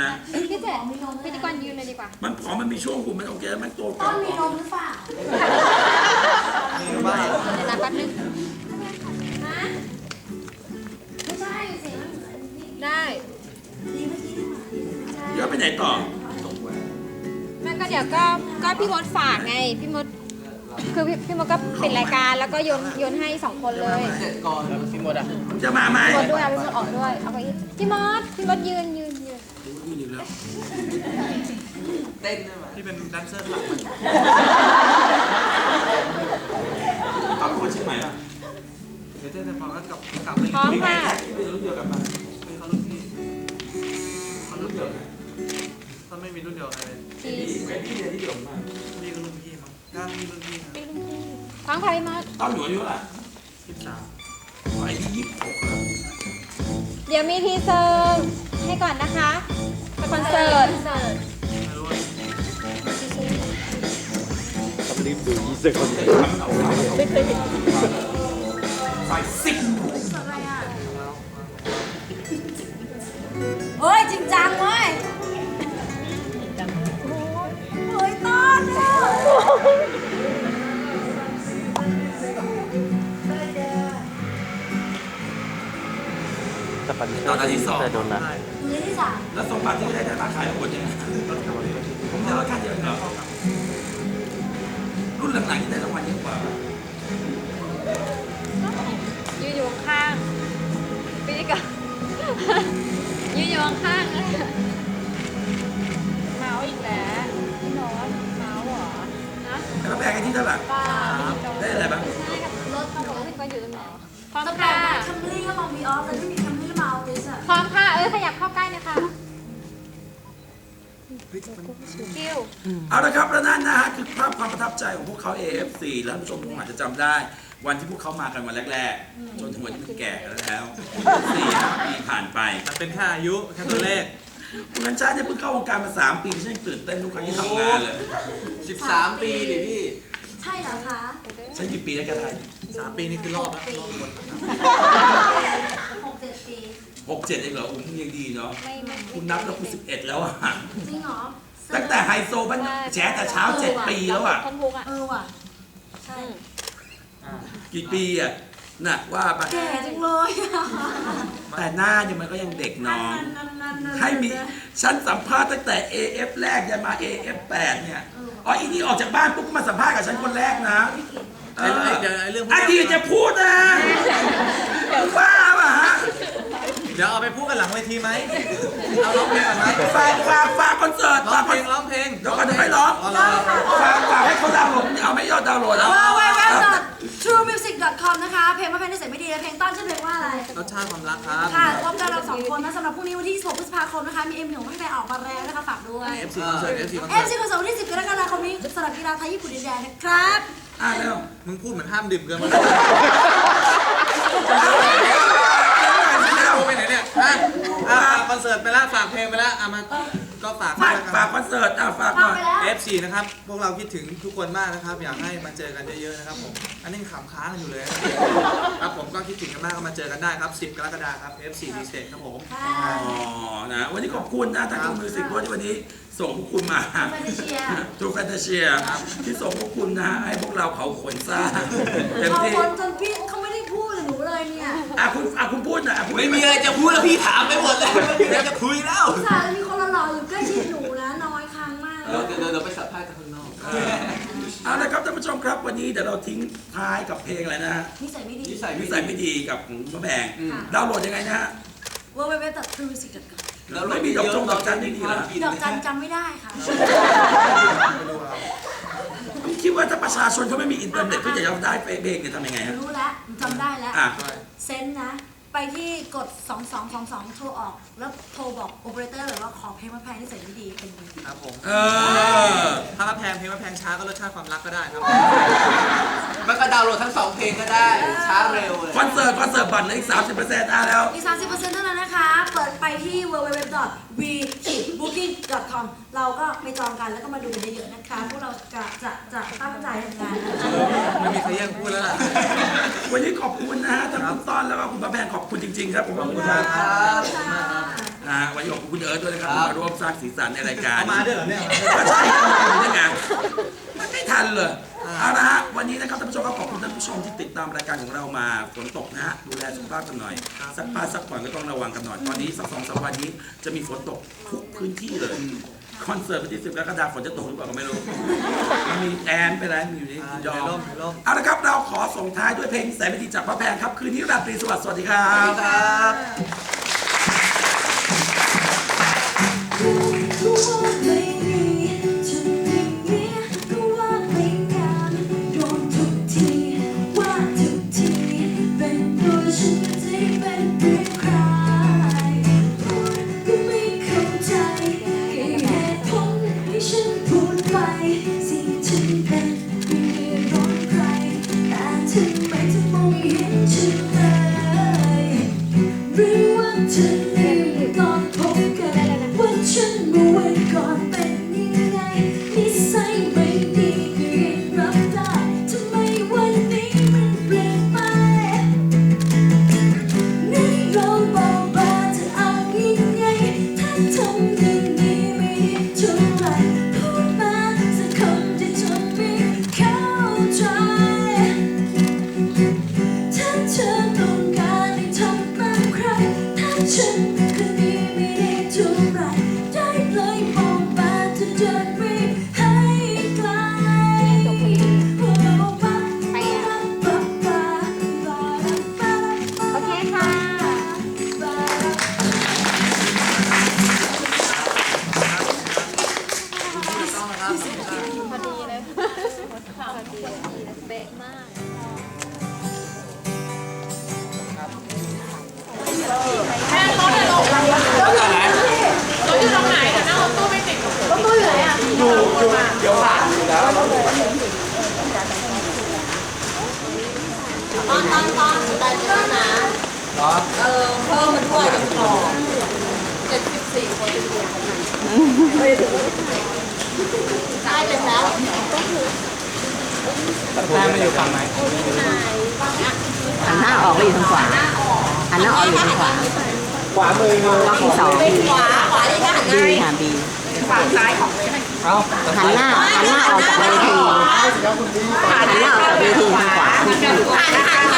นะ พี่เจ๊พิธีกรยืนเลยดีกว่า มันผอมมันมีช่วงหุ่นมันโอเคแล้วมันโตต้นมีนมหรือเปล่าเดี๋ยวนะแป๊บนึง ฮะไม่ใช่เสียงมันเหมือนนี่ได้ดีเมื่อกี้ที่มาเดี๋ยวไปไหนต่อ แม่ก็เดี๋ยวก็ก็พี่มดฝากไง พี่มด คือพี่พี่มดก็ปิดรายการแล้วก็โยนโยนให้สองคนเลยพี่มดอะมันจะมาไหม พี่มดด้วยเอาพี่มดออกด้วย เอาไปอีกพี่มดพี่มดยืน ยืนยืนดูอยู่แล้ว เต้นได้ไหมที่เป็นแดนเซอร์หลักเอาคนเชียงใหม่ป่ะเดี๋ยวเต้นแต่พอก็กลับกลับไปพร้อมค่ะ ไม่รุ่นเดียวกันป่ะเป็นเขารุ่นพี่เขารุ่นเดียวกันถ้าไม่มีรุ่นเดียวกันเลยทีพี่แม่พี่เนี่ยที่เดียวกันป่ะพี่ก็รุ่นพี่ครับก้างพี่รุ่นพี่นะพร้อมค่ะพี่มดตอนหนูอายุเท่าไหร่สิบสามอ๋ออายุยี่สิบหกแล้วเดี๋ยวมีทีเซอร์ให้ก่อนนะคะเป็น คอนเสิร์ตไม่รู้ว่าทำเอาไม่เคยเห็นฝ่ายสิบอะไรอะเฮ้ย จริงจังเว้ยเฮ้ยต้นเนี่ยตอนที่สองใช่มือที่ สามแล้วสมบัติที่ได้จากราคายหมดยังไงผมจะราคาเดียวกันเหรอรุ่นหลังๆที่ได้รางวัลเยอะกว่ายืนอยู่ข้างๆพิธีกรยืนอยู่ข้างๆเมาส์อีกแล้วพี่โน้ตเมาส์เหรอนะแล้วแพงกันที่เท่าไหร่ป้าได้อะไรบ้างรถเขาบอกว่าพิธีกรอยู่ตรงไหนพร้อมสแปค่ะดคัมรี่ก็มาวีออฟแต่ไคิวเอาละครับแล้วนั่นนะฮะคือภาพความประทับใจของพวกเขา AFC แล้วท่านผู้ชมทุกคนอาจจะจำได้ วันที่พวกเขามากันวันแรกๆ จนถึงวันที่มันแก่กันแล้วสี่ปีผ่านไปมันเป็นแค่อายุแค่ตัวเลขคุณนันชาเนี่ยเพิ่งเข้าวงการมา3ปีฉันยังตื่นเต้นทุกครั้งที่ทำงานเลย 13 ปีดิพี่ ใช่เหรอคะ ฉันกี่ปีแล้วกันไทย3ปีนี่คือรอบแล้วรอบหมด หกเจ็ดเองเหรออุ้มยังดีเนาะไม่ไม่คุณนับแล้วคุณสิบเอ็ดแล้วอะจริงเหรอตั้งแต่ไฮโซบ้านแฉแต่เช้าเจ็ดปีแล้วอะคนพุกอะเออว่ะใช่กี่ปีอะน่ะว่าไปแก่จังเลยอะแต่หน้าเนี่ยมันก็ยังเด็กน้องนั่นนั่นนั่นให้มีฉันสัมภาษณ์ตั้งแต่ AF แรกยันมา AF 8เนี่ยอ๋ออีนี่ออกจากบ้านปุ๊บก็มาสัมภาษณ์กับฉันคนแรกนะเอไอ้อไอ้เดี๋ยวไอ้เรื่องพวกอดีตจะพูดนะบ้าป่ะฮะ เดี๋ยวเอาไปพูดกันหลังเวทีไหมเอาร้องเพลงก่อนไหมฝากฝากฝากคอนเสิร์ตร้อฝางกเพคอนลงร้องเพลงเดี๋ยวก่อนจะไม่ร้องอ๋อเหรอฝากฝากให้เขาดาวน์โหลดเอาไม่ยอดดาวน์โหลดแล้ว www.truemusic.com นะคะ เพลงว่าเพลงได้เสร็จไม่ดีและเพลงต้นชื่อเพลงว่าอะไร รสชาติความรักครับ ค่ะพบกันเราสองคนนะสำหรับพรุ่งนี้วันที่16พฤษภาคมนะคะ มีเอ็มหนึ่งตั้งแต่ออกมาแล้วนะคะ ฝากด้วย FC คอนเสิร์ต FC คอนเอเสิฟร์ตซีคอนเสิร์ตวันที่ 10กรกฎาคมนี้สำหรับกีฬาไทยญี่ปุ่นดินแดนนะครับ อะแล้วมึงพูดเหมือนห้ามดื่มเกินไป แล้ว ไปไหนเนี่ยอะ อะฝากคอนเสิร์ตไปแล้วฝากเพลงไปแล้วอะมาก็ฝากฝากด้วยฝากนะคอนเสิร์ตอะฝากหฟัน่งอยไปแล้วครับ FC นะครับ พวกเราคิดถึงทุกคนมากนะครับ อยากให้มาเจอกันเยอะๆนะครับผม อันนี้ยังขำค้างกันอยู่เลยนะครับผมก็คิดถึงกันมากก็มาเจอกันได้ครับ 10 กรกฎาคมครับ FC d s t a t ครับผมค่ะอ๋อนะวันนี้ขอบคุณนะทางมิวสิกด้วยที่วันนี้ส่งพวกคุณมาแฟนตาเชียทูแฟนตาเชียที่ส่งพวกคุณนะให้พวกเราเผาขนซ่าเต็มเขาที่คนจนพี่ เขาไม่ได้พูดกับหนูเลยเนี่ยอะคุณอะคุณพูดหนะพูดไม่มีอะไรจะพูดแล้วพี่ถามไปหมดเลยไม่มีอะไรจะคุยแล้วอุตส่าห์มีคนหล่อๆอยู่ใกล้ชิดหนูนะน้อยครั้งมากเดี๋ยวเดี๋ยวเดี๋ยวไปสัมภาษณ์กันข้างนอกเอาละครับท่านผู้ชมครับวันนี้เดี๋ยวเราทิ้งท้ายกับเพลงอะไรนะฮะนิสัยไม่ดี นิสัยนิสัยไม่ดีกับของพระแบงค่ะดาวน์โหลดยังไงนะฮะ www.truemusic.com ไม่มีดอกจงดอกจันนี่ดีเหรอดอกจันจำไม่ได้ค่ะผม คิดว่าถ้าประชาชนเขาไม่มีอินเทอร์เน็ตเขาอยากจะได้เพลงเนี่ยทำยังไงฮะรู้แล้วจำได้แล้ว อะ เซนนะ ไปที่กด 2222 โทรออก แล้วโทรบอกโอเปอเรเตอร์เลยว่าขอเพลงมาแพงที่ใส่ไม่ดีเป็นไงครับผมเออถ้ามาแพงเพลงมาแพงช้าก็รสชาติความรักก็ได้ครับมันก็ดาวน์โหลดทั้งสองเพลงก็ได้ ช้าเร็วเลย คอนเสิร์ตคอนเสิร์ตบัตรเหลืออีก 30%อะแล้ว อีก 30%เท่านั้นนะคะ เปิดไปที่ www.v-booking.com เราก็ไปจองกันแล้วก็มาดูกันเยอะๆนะคะ พวกเราจะจะจะตั้งใจทำงานนะคะ ไม่มีใครแย่งพูดแล้วล่ะ วันนี้ขอบคุณนะฮะทั้งคุณต้อนแล้วก็คุณพระแพงขอบคุณจริง ๆ ครับผมขอบคุณมากครับค่ะอนะฮะวันนี้ขอบคุณคุณเอิร์ธด้วยนะครับครับที่มาร่วมสร้างสีสันในรายการเอามาด้วยเหรอเนี่ย ก็ใช่ครับนี่ไงมันไม่ทันเลยเอาละฮะวันนี้นะครับท่านผู้ชมก็ขอบคุณท่านผู้ชมที่ติดตามรายการของเรามาฝนตกนะฮะดูแลสุขภาพกันหน่อยสักผ้าสักผ่อนก็ต้องระวังกันหน่อยตอนนี้สักสองสามวันนี้จะมีฝนตกทุกพื้นที่เลย คอนเสิร์ตวันที่สิบกรกฎาคมฝนจะตกหรือเปล่าก็ไม่รู้ มันมีแอนไปแล้วมีอยู่ในอ่ายอในร่มมในร่ม เอาละครับเราขอส่งท้ายด้วยเพลงแสนวิธีจากพระแพงครับ คืนนี้ราตรีสวัสดิ์สวัสดีครับครับก็ว่าไม่ดี ตอนตอนตอนแต่เรื่องนะเออเพิ่มมันด้วยกับกรอบเจ็ดสิบสี่คนได้เลยแล้วแม่มาอยู่ฝั่งไหนหันหน้าออกแล้วอยู่ทางขวา นหน้าออกอยู่ทางขวาขวามือมือรอบที่สองขวาขวานี่ก็หันหบีน้าค่ะบีเอาหันหน้าหันหน้าออกจากเวทีหันหน้าออกจากเวทีทางขวาหันหัน